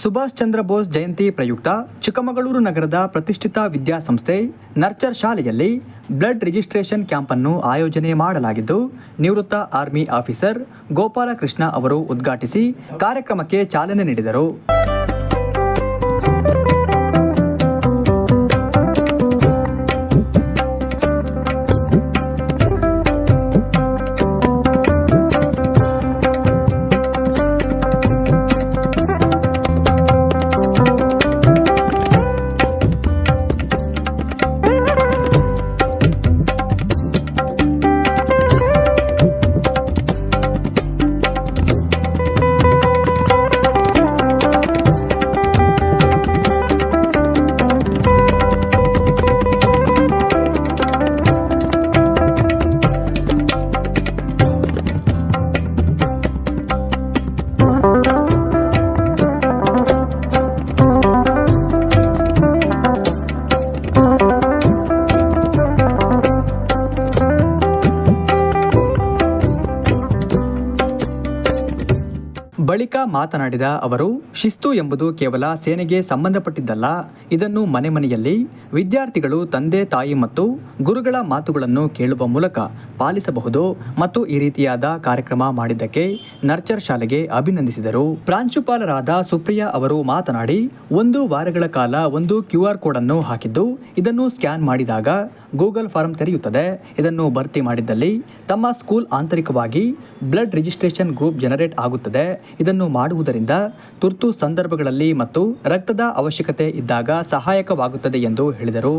ಸುಭಾಷ್ ಚಂದ್ರ ಬೋಸ್ ಜಯಂತಿ ಪ್ರಯುಕ್ತ ಚಿಕ್ಕಮಗಳೂರು ನಗರದ ಪ್ರತಿಷ್ಠಿತ ವಿದ್ಯಾಸಂಸ್ಥೆ ನರ್ಚರ್ ಶಾಲೆಯಲ್ಲಿ ಬ್ಲಡ್ ರಿಜಿಸ್ಟ್ರೇಷನ್ ಕ್ಯಾಂಪ್ ಅನ್ನು ಆಯೋಜನೆ ಮಾಡಲಾಗಿದ್ದು, ನಿವೃತ್ತ ಆರ್ಮಿ ಆಫೀಸರ್ ಗೋಪಾಲಕೃಷ್ಣ ಅವರು ಉದ್ಘಾಟಿಸಿ ಕಾರ್ಯಕ್ರಮಕ್ಕೆ ಚಾಲನೆ ನೀಡಿದರು. ಬಳಿಕ ಮಾತನಾಡಿದ ಅವರು, ಶಿಸ್ತು ಎಂಬುದು ಕೇವಲ ಸೇನೆಗೆ ಸಂಬಂಧಪಟ್ಟಿದ್ದಲ್ಲ. ಇದನ್ನು ಮನೆ ಮನೆಯಲ್ಲಿ ವಿದ್ಯಾರ್ಥಿಗಳು ತಂದೆ, ತಾಯಿ ಮತ್ತು ಗುರುಗಳ ಮಾತುಗಳನ್ನು ಕೇಳುವ ಮೂಲಕ ಪಾಲಿಸಬಹುದು ಮತ್ತು ಈ ರೀತಿಯಾದ ಕಾರ್ಯಕ್ರಮ ಮಾಡಿದ್ದಕ್ಕೆ ನರ್ಚರ್ ಶಾಲೆಗೆ ಅಭಿನಂದಿಸಿದರು. ಪ್ರಾಂಶುಪಾಲರಾದ ಸುಪ್ರಿಯಾ ಅವರು ಮಾತನಾಡಿ, ಒಂದು ವಾರಗಳ ಕಾಲ ಒಂದು ಕ್ಯೂ ಆರ್ ಕೋಡ್ ಅನ್ನು ಹಾಕಿದ್ದು, ಇದನ್ನು ಸ್ಕ್ಯಾನ್ ಮಾಡಿದಾಗ ಗೂಗಲ್ ಫಾರ್ಮ್ ತೆರೆಯುತ್ತದೆ. ಇದನ್ನು ಭರ್ತಿ ಮಾಡಿದ್ದಲ್ಲಿ ತಮ್ಮ ಸ್ಕೂಲ್ ಆಂತರಿಕವಾಗಿ ಬ್ಲಡ್ ರಿಜಿಸ್ಟ್ರೇಷನ್ ಗ್ರೂಪ್ ಜನರೇಟ್ ಆಗುತ್ತದೆ. ಇದನ್ನು ಮಾಡುವುದರಿಂದ ತುರ್ತು ಸಂದರ್ಭಗಳಲ್ಲಿ ಮತ್ತು ರಕ್ತದ ಅವಶ್ಯಕತೆ ಇದ್ದಾಗ ಸಹಾಯಕವಾಗುತ್ತದೆ ಎಂದು ಹೇಳಿದರು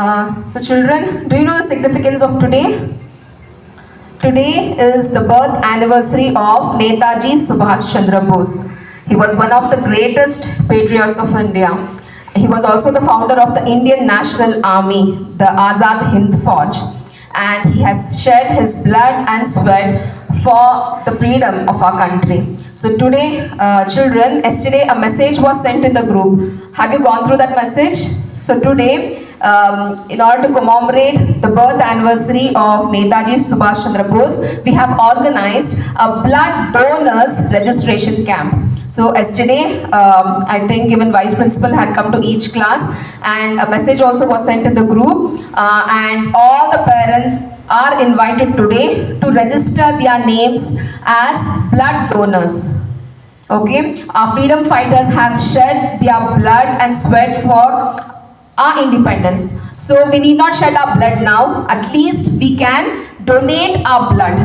Uh, so, children, do you know the of today today Today is the birth of Netaji Subhash Subhash Chandra He was one of the greatest patriots of India. He was also the founder of the Indian National Army, the Azad Hind Forge. and he has shed his blood and sweat for the freedom of our country. So today, uh, children, yesterday a message was sent in the group. Have you gone through that message? So today, um, in order to commemorate the birth anniversary of Netaji Subhash Chandra Bose, we have organized a blood donors registration camp. So yesterday, um, I think even vice principal had come to each class, and a message also was sent in the group, uh, and all the parents are invited today to register their names as blood donors. Okay, our freedom fighters have shed their blood and sweat for our independence. So we need not shed our blood now. At least we can donate our blood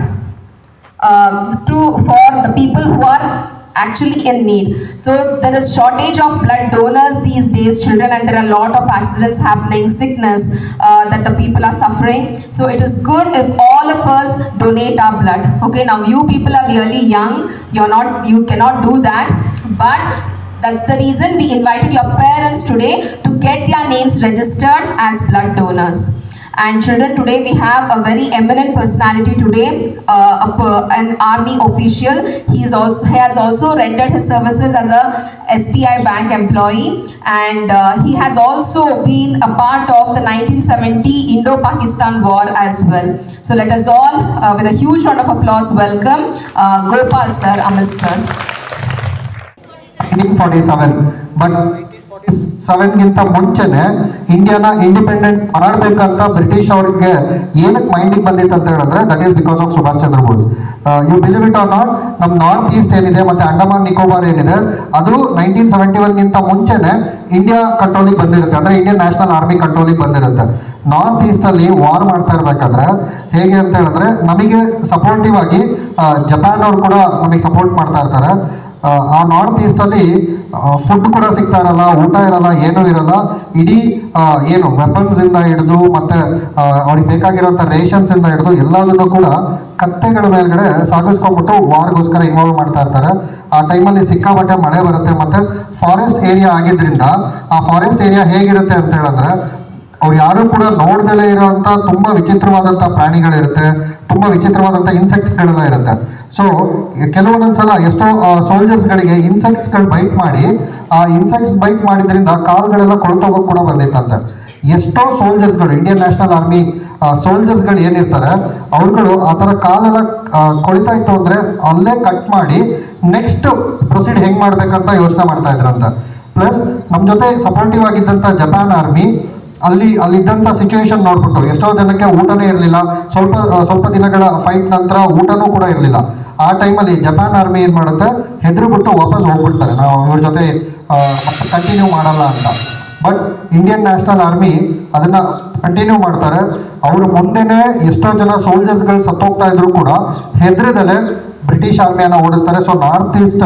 um, to for the people who are actually in need. So there is shortage of blood donors these days, children, and there are a lot of accidents happening, sickness uh, that the people are suffering. So it is good if all of us donate our blood. Okay, now you people are really young. You're not. You cannot do that, but. That's the reason we invited your parents today to get their names registered as blood donors. And children, today we have a very eminent personality today, uh, an army official. He is also he has also rendered his services as a SBI bank employee, and uh, he has also been a part of the 1970 Indo-Pakistan war as well. So let us all, uh, with a huge round of applause, welcome uh, Gopal sir, Amit sir. 47, but ಸೆವೆನ್ಗಿಂತ ಮುಂಚೆನೆ ಇಂಡಿಯಾನ independent ಮಾಡಬೇಕಂತ British ಅವ್ರಿಗೆ ಏನಕ್ಕೆ ಮೈಂಡಿಗೆ ಬಂದಿತ್ತು ಅಂತ ಹೇಳಿದ್ರೆ that is because of Subhash Chandra Bose you believe it or not ನಮ್ಮ ನಾರ್ತ್ ಈಸ್ಟ್ ಏನಿದೆ ಮತ್ತೆ ಅಂಡಮಾನ್ ನಿಕೋಬಾರ್ ಏನಿದೆ, ಅದು ನೈನ್ಟೀನ್ ಸೆವೆಂಟಿ ಒನ್ಗಿಂತ ಮುಂಚೆನೆ ಇಂಡಿಯಾ ಕಂಟ್ರೋಲಿಗೆ ಬಂದಿರುತ್ತೆ. ಅಂದ್ರೆ ಇಂಡಿಯನ್ ನ್ಯಾಷನಲ್ ಆರ್ಮಿ ಕಂಟ್ರೋಲಿಗೆ ಬಂದಿರುತ್ತೆ. ನಾರ್ತ್ ಈಸ್ಟ್ ಅಲ್ಲಿ ವಾರ್ ಮಾಡ್ತಾ ಇರ್ಬೇಕಾದ್ರೆ ಹೇಗೆ ಅಂತ ಹೇಳಿದ್ರೆ, ನಮಗೆ ಸಪೋರ್ಟಿವ್ ಆಗಿ ಜಪಾನ್ ಅವ್ರು ಕೂಡ ನಮಗೆ ಸಪೋರ್ಟ್ ಮಾಡ್ತಾ ಇರ್ತಾರೆ. ಆ, ನಾರ್ತ್ ಈಸ್ಟಲ್ಲಿ ಫುಡ್ ಕೂಡ ಸಿಗ್ತಾ ಇರಲ್ಲ ಊಟ ಇರಲ್ಲ ಏನೂ ಇರಲ್ಲ. ಇಡೀ ಏನು ವೆಪನ್ಸ್ ಇಂದ ಹಿಡಿದು ಮತ್ತೆ ಅವ್ರಿಗೆ ಬೇಕಾಗಿರೋಂಥ ರೇಷನ್ಸ್ ಇಂದ ಹಿಡಿದು ಎಲ್ಲದನ್ನು ಕೂಡ ಕತ್ತೆಗಳ ಮೇಲ್ಗಡೆ ಸಾಗಿಸ್ಕೊಂಡ್ಬಿಟ್ಟು ವಾರ್ಗೋಸ್ಕರ ಇನ್ವಾಲ್ವ್ ಮಾಡ್ತಾ ಇರ್ತಾರೆ. ಆ ಟೈಮಲ್ಲಿ ಸಿಕ್ಕಾಪಟ್ಟೆ ಮಳೆ ಬರುತ್ತೆ ಮತ್ತೆ ಫಾರೆಸ್ಟ್ ಏರಿಯಾ ಆಗಿದ್ರಿಂದ ಆ ಫಾರೆಸ್ಟ್ ಏರಿಯಾ ಹೇಗಿರುತ್ತೆ ಅಂತ ಹೇಳಿದ್ರೆ ಅವ್ರು ಯಾರು ಕೂಡ ನೋಡ್ದಲೇ ಇರೋಂಥ ತುಂಬಾ ವಿಚಿತ್ರವಾದಂಥ ಪ್ರಾಣಿಗಳಿರುತ್ತೆ, ತುಂಬಾ ವಿಚಿತ್ರವಾದಂಥ ಇನ್ಸೆಕ್ಟ್ಸ್ಗಳೆಲ್ಲ ಇರುತ್ತೆ. ಸೊ ಕೆಲವೊಂದೊಂದ್ಸಲ ಎಷ್ಟೋ ಸೋಲ್ಜರ್ಸ್ಗಳಿಗೆ ಇನ್ಸೆಕ್ಟ್ಸ್ಗಳು ಬೈಟ್ ಮಾಡಿ, ಆ ಇನ್ಸೆಕ್ಟ್ಸ್ ಬೈಟ್ ಮಾಡಿದ್ರಿಂದ ಕಾಲ್ಗಳೆಲ್ಲ ಕೊಳ್ತೋಗೋಕೆ ಕೂಡ ಬಂದಿತ್ತಂತೆ. ಎಷ್ಟೋ ಸೋಲ್ಜರ್ಸ್ಗಳು ಇಂಡಿಯನ್ ನ್ಯಾಷನಲ್ ಆರ್ಮಿ ಸೋಲ್ಜರ್ಸ್ಗಳು ಏನಿರ್ತಾರೆ, ಅವ್ರುಗಳು ಆ ಥರ ಕಾಲೆಲ್ಲ ಕೊಳಿತಾ ಇತ್ತು ಅಂದರೆ ಅಲ್ಲೇ ಕಟ್ ಮಾಡಿ ನೆಕ್ಸ್ಟ್ ಪ್ರೊಸೀಡ್ ಹೆಂಗೆ ಮಾಡ್ಬೇಕಂತ ಯೋಚನೆ ಮಾಡ್ತಾ ಇದ್ರಂತ. ಪ್ಲಸ್ ನಮ್ಮ ಜೊತೆ ಸಪೋರ್ಟಿವ್ ಆಗಿದ್ದಂಥ ಜಪಾನ್ ಆರ್ಮಿ ಅಲ್ಲಿ ಅಲ್ಲಿದ್ದಂಥ ಸಿಚುವೇಶನ್ ನೋಡ್ಬಿಟ್ಟು, ಎಷ್ಟೋ ಜನಕ್ಕೆ ಊಟನೇ ಇರಲಿಲ್ಲ. ಸ್ವಲ್ಪ ಸ್ವಲ್ಪ ದಿನಗಳ ಫೈಟ್ ನಂತರ ಊಟನೂ ಕೂಡ ಇರಲಿಲ್ಲ. ಆ ಟೈಮಲ್ಲಿ ಜಪಾನ್ ಆರ್ಮಿ ಏನು ಮಾಡುತ್ತೆ? ಹೆದರ್ಬಿಟ್ಟು ವಾಪಸ್ ಹೋಗ್ಬಿಡ್ತಾರೆ. ನಾವು ಇವ್ರ ಜೊತೆ ಕಂಟಿನ್ಯೂ ಮಾಡಲ್ಲ ಅಂತ. ಬಟ್ ಇಂಡಿಯನ್ ನ್ಯಾಷನಲ್ ಆರ್ಮಿ ಅದನ್ನ ಕಂಟಿನ್ಯೂ ಮಾಡ್ತಾರೆ. ಅವರು ಮುಂದೆನೆ ಎಷ್ಟೋ ಜನ ಸೋಲ್ಜರ್ಸ್ಗಳು ಸತ್ತೋಗ್ತಾ ಇದ್ರು ಕೂಡ ಹೆದರದಲ್ಲೇ ಬ್ರಿಟಿಷ್ ಆರ್ಮಿಯನ್ನು ಓಡಿಸ್ತಾರೆ. So north east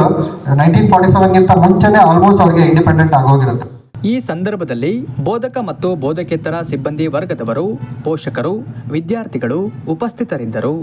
nineteen forty ಸೆವೆನ್ಗಿಂತ ಮುಂಚೆನೆ ಆಲ್ಮೋಸ್ಟ್ ಅವ್ರಿಗೆ ಇಂಡಿಪೆಂಡೆಂಟ್ ಆಗೋಗಿರುತ್ತೆ. ಈ ಸಂದರ್ಭದಲ್ಲಿ ಬೋಧಕ ಮತ್ತು ಬೋಧಕೇತರ ಸಿಬ್ಬಂದಿ ವರ್ಗದವರು ಪೋಷಕರು ವಿದ್ಯಾರ್ಥಿಗಳು ಉಪಸ್ಥಿತರಿದ್ದರು.